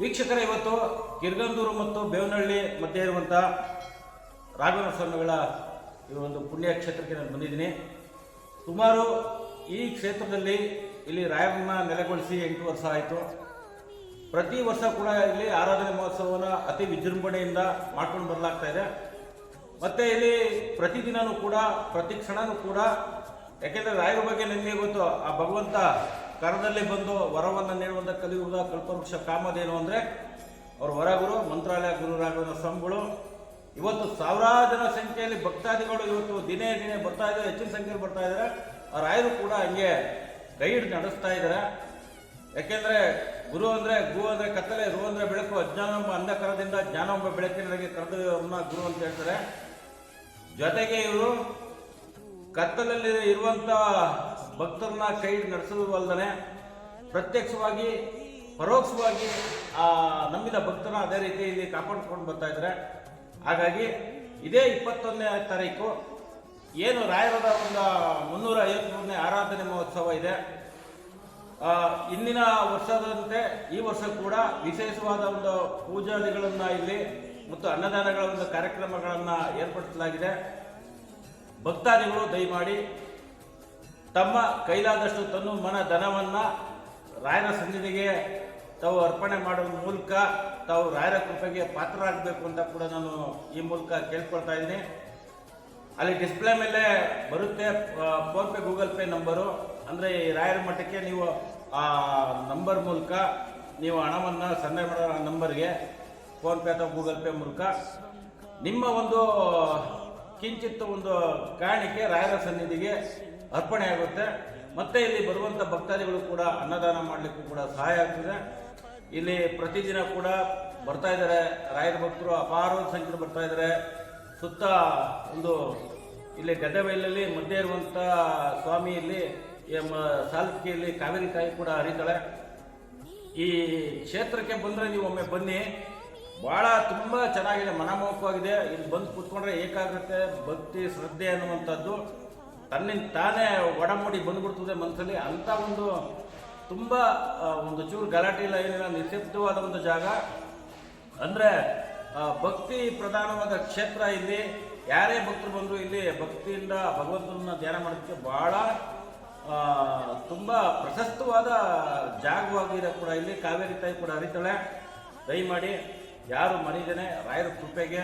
ವೀಕ್ಷಕರೇ, ಇವತ್ತು ಕಿರ್ಗಂದೂರು ಮತ್ತು ಬೇವನಹಳ್ಳಿ ಮಧ್ಯೆ ಇರುವಂಥ ರಾಘವೇಂದ್ರ ಸ್ವಾಮಿಗಳ ಈ ಒಂದು ಪುಣ್ಯ ಕ್ಷೇತ್ರಕ್ಕೆ ನಾನು ಬಂದಿದ್ದೀನಿ. ಸುಮಾರು ಈ ಕ್ಷೇತ್ರದಲ್ಲಿ ಇಲ್ಲಿ ರಾಯರನ್ನ ನೆಲೆಗೊಳಿಸಿ ಎಂಟು ವರ್ಷ ಆಯಿತು. ಪ್ರತಿ ವರ್ಷ ಕೂಡ ಇಲ್ಲಿ ಆರಾಧನೆ ಮಹೋತ್ಸವವನ್ನು ಅತಿ ವಿಜೃಂಭಣೆಯಿಂದ ಮಾಡ್ಕೊಂಡು ಬರಲಾಗ್ತಾ ಇದೆ. ಮತ್ತು ಇಲ್ಲಿ ಪ್ರತಿದಿನವೂ ಕೂಡ, ಪ್ರತಿ ಕ್ಷಣನೂ ಕೂಡ, ಯಾಕೆಂದರೆ ರಾಯರ ಬಗ್ಗೆ ನನಗೆ ಗೊತ್ತು, ಆ ಭಗವಂತ ಕರದಲ್ಲಿ ಬಂದು ವರವನ್ನು ನೀಡುವಂಥ ಕಲಿಯುಗ ಕಲ್ಪವೃಕ್ಷ ಕಾಮದೇನು ಅಂದರೆ ಅವ್ರ ವರಗುರು, ಮಂತ್ರಾಲಯ ಗುರು ಸಂಗಳು ಇವತ್ತು ಸಾವಿರಾರು ಜನ ಸಂಖ್ಯೆಯಲ್ಲಿ ಭಕ್ತಾದಿಗಳು ಇವತ್ತು ದಿನೇ ದಿನೇ ಬರ್ತಾ ಇದ್ದಾರೆ, ಹೆಚ್ಚಿನ ಸಂಖ್ಯೆಯಲ್ಲಿ ಬರ್ತಾ ಇದ್ದಾರೆ. ರಾಯರು ಕೂಡ ಹಂಗೆ ಗೈಡ್ ನಡೆಸ್ತಾ ಇದ್ದಾರೆ. ಯಾಕೆಂದ್ರೆ ಗುರು ಅಂದ್ರೆ ಗು ಅಂದರೆ ಕತ್ತಲೆ, ರು ಅಂದ್ರೆ ಬೆಳಕು, ಅಜ್ಞಾನಂಬ ಅಂಧಕರದಿಂದ ಜ್ಞಾನಂಬ ಜ್ಞಾನ ಕರೆದು ಅವ್ರನ್ನ ಗುರು ಅಂತ ಹೇಳ್ತಾರೆ. ಜೊತೆಗೆ ಇವರು ಕತ್ತಲಲ್ಲಿ ಇರುವಂತ ಭಕ್ತರನ್ನ ಕೈ ನಡೆಸೋದು ಅಲ್ಲದೆ ಪ್ರತ್ಯಕ್ಷವಾಗಿ, ಪರೋಕ್ಷವಾಗಿ, ಆ ನಂಬಿದ ಭಕ್ತರನ್ನ ಅದೇ ರೀತಿ ಇಲ್ಲಿ ಕಾಪಾಡಿಸ್ಕೊಂಡು ಬರ್ತಾ ಇದ್ದಾರೆ. ಹಾಗಾಗಿ ಇದೇ ಇಪ್ಪತ್ತೊಂದನೇ ತಾರೀಕು, ಏನು ರಾಯರದ ಒಂದು ಮುನ್ನೂರ ಐವತ್ಮೂರನೇ ಆರಾಧನೆ ಮಹೋತ್ಸವ ಇದೆ. ಇಂದಿನ ವರ್ಷದಂತೆ ಈ ವರ್ಷ ಕೂಡ ವಿಶೇಷವಾದ ಒಂದು ಪೂಜಾದಿಗಳನ್ನ ಇಲ್ಲಿ ಮತ್ತು ಅನ್ನದಾನಗಳ ಒಂದು ಕಾರ್ಯಕ್ರಮಗಳನ್ನ ಏರ್ಪಡಿಸಲಾಗಿದೆ. ಭಕ್ತಾದಿಗಳು ದಯಮಾಡಿ ತಮ್ಮ ಕೈಲಾದಷ್ಟು ತನ್ನ ಮನ ಧನವನ್ನು ರಾಯರ ಸನ್ನಿಧಿಗೆ ತಾವು ಅರ್ಪಣೆ ಮಾಡುವ ಮೂಲಕ ತಾವು ರಾಯರ ಕೃಪೆಗೆ ಪಾತ್ರರಾಗಬೇಕು ಅಂತ ಕೂಡ ನಾನು ಈ ಮೂಲಕ ಕೇಳ್ಕೊಳ್ತಾ ಇದ್ದೀನಿ. ಅಲ್ಲಿ ಡಿಸ್ಪ್ಲೇ ಮೇಲೆ ಬರುತ್ತೆ ಫೋನ್ಪೇ ಗೂಗಲ್ ಪೇ ನಂಬರು ಅಂದರೆ ಈ ರಾಯರ ಮಠಕ್ಕೆ ನೀವು ಆ ನಂಬರ್ ಮೂಲಕ ನೀವು ಹಣವನ್ನು ಸಂದಾಯ ಮಾಡೋ ನಂಬರ್ಗೆ ಫೋನ್ಪೇ ಅಥವಾ ಗೂಗಲ್ ಪೇ ಮೂಲಕ. ನಿಮ್ಮ ಒಂದು, ಕಿಂಚಿತ್ತು ಒಂದು ಕಾಣಿಕೆ ರಾಯರ ಸನ್ನಿಧಿಗೆ ಅರ್ಪಣೆ ಆಗುತ್ತೆ. ಮತ್ತೆ ಇಲ್ಲಿ ಬರುವಂಥ ಭಕ್ತಾದಿಗಳು ಕೂಡ ಅನ್ನದಾನ ಮಾಡಲಿಕ್ಕೂ ಕೂಡ ಸಹಾಯ ಆಗ್ತದೆ. ಇಲ್ಲಿ ಪ್ರತಿದಿನ ಕೂಡ ಬರ್ತಾ ಇದ್ದಾರೆ. ರಾಯರ ಭಕ್ತರು ಅಪಾರ ಸಂಖ್ಯೆ ಬರ್ತಾ ಇದ್ದಾರೆ. ಸುತ್ತ ಒಂದು ಇಲ್ಲಿ ಗದ್ದೆ ಬೈಲಲ್ಲಿ ಮಧ್ಯೆ ಇರುವಂಥ ಸ್ವಾಮಿ ಇಲ್ಲಿ ಎಮ್ಮ ಸಾಲ್ಕಿಯಲ್ಲಿ ಕಾವೇರಿ ತಾಯಿ ಕೂಡ ಹರಿತಾಳೆ. ಈ ಕ್ಷೇತ್ರಕ್ಕೆ ಬಂದರೆ ನೀವು ಒಮ್ಮೆ ಬನ್ನಿ. ಭಾಳ ತುಂಬ ಚೆನ್ನಾಗಿದೆ, ಮನಮೋಹಕವಾಗಿದೆ. ಇಲ್ಲಿ ಬಂದು ಕೂತ್ಕೊಂಡ್ರೆ ಏಕಾಗ್ರತೆ, ಭಕ್ತಿ, ಶ್ರದ್ಧೆ ಅನ್ನುವಂಥದ್ದು. ತನ್ನಿಂದ ತಾನೇ ಒಡಮೂಡಿ ಬಂದ್ಬಿಡ್ತದೆ ಮನಸ್ಸಲ್ಲಿ ಅಂಥ ಒಂದು ತುಂಬ ಒಂದು ಚೂರು ಗಲಾಟೆ ಇಲ್ಲ, ಏನಿಲ್ಲ ನಿಶ್ಚಿತವಾದ ಒಂದು ಜಾಗ. ಅಂದರೆ ಭಕ್ತಿ ಪ್ರಧಾನವಾದ ಕ್ಷೇತ್ರ ಇಲ್ಲಿ. ಯಾರೇ ಭಕ್ತರು ಬಂದರೂ ಇಲ್ಲಿ ಭಕ್ತಿಯಿಂದ ಭಗವಂತನನ್ನ ಧ್ಯಾನ ಮಾಡೋದಕ್ಕೆ ಭಾಳ ತುಂಬ ಪ್ರಶಸ್ತವಾದ ಜಾಗವಾಗಿದೆ ಕೂಡ ಇಲ್ಲಿ. ಕಾವೇರಿ ತಾಯಿ ಕೂಡ ಹರಿತಾಳೆ ದಯಮಾಡಿ ಯಾರು ಮನೆಯದೇನೆ ರಾಯರ ಕೃಪೆಗೆ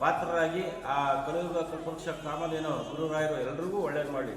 ಪಾತ್ರರಾಗಿ ಆ ಕಲಿಯುಗ ಕಲ್ಪವೃಕ್ಷ ಕಾಮಧೇನು ಗುರುರಾಯರು ಎಲ್ರಿಗೂ ಒಳ್ಳೇದು ಮಾಡಿ.